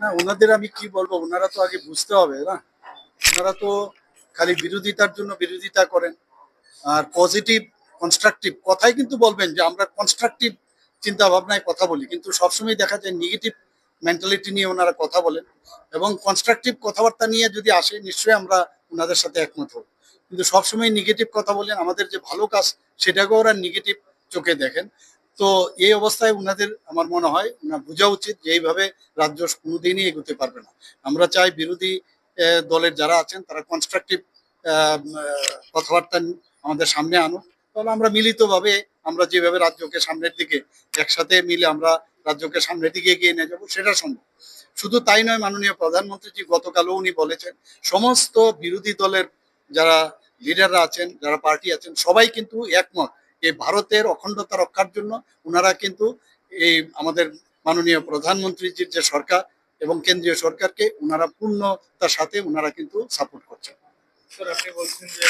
না ওনাদের আমি কি বলব? ওনারা তো আগে বুঝতে হবে, না? ওনারা তো খালি বিরোধিতার জন্য বিরোধিতা করেন। আর পজিটিভ কনস্ট্রাকটিভ কথাই কিন্তু বলবেন যে, আমরা কনস্ট্রাকটিভ চিন্তা ভাবনায় কথা বলি। কিন্তু সবসময় দেখা যায় নেগেটিভ মেন্টালিটি নিয়ে ওনারা কথা বলেন। এবং কনস্ট্রাকটিভ কথাবার্তা নিয়ে যদি আসে, নিশ্চয়ই আমরা ওনাদের সাথে একমত হব। কিন্তু সবসময় নেগেটিভ কথা বলেন আমাদের যে ভালো কাজ, সেটাকেও ওরা নেগেটিভ চোখে দেখেন। তো এই অবস্থায় ওনাদের আমার মনে হয় না বোঝা উচিত যে এইভাবে রাজ্য কোনোদিনই এগোতে পারবে না। আমরা চাই বিরোধী দলের যারা আছেন তারা কনস্ট্রাকটিভ কথাবার্তা আমাদের সামনে আনুক। তাহলে আমরা মিলিতভাবে আমরা যেভাবে রাজ্যকে সামনের দিকে, একসাথে মিলে আমরা রাজ্যকে সামনের দিকে এগিয়ে নিয়ে যাব, সেটা সম্ভব। শুধু তাই নয়, মাননীয় প্রধানমন্ত্রীজি, গতকালও উনি বলেছেন, সমস্ত বিরোধী দলের যারা লিডাররা আছেন, যারা পার্টি আছেন, সবাই কিন্তু একমত এই ভারতের অখণ্ডতা রক্ষার জন্য ওনারা কিন্তু এই আমাদের মাননীয় প্রধানমন্ত্রীজির যে সরকার এবং কেন্দ্রীয় সরকারকে ওনারা পূর্ণতার সাথে ওনারা কিন্তু সাপোর্ট করছেন। আপনি বলছেন যে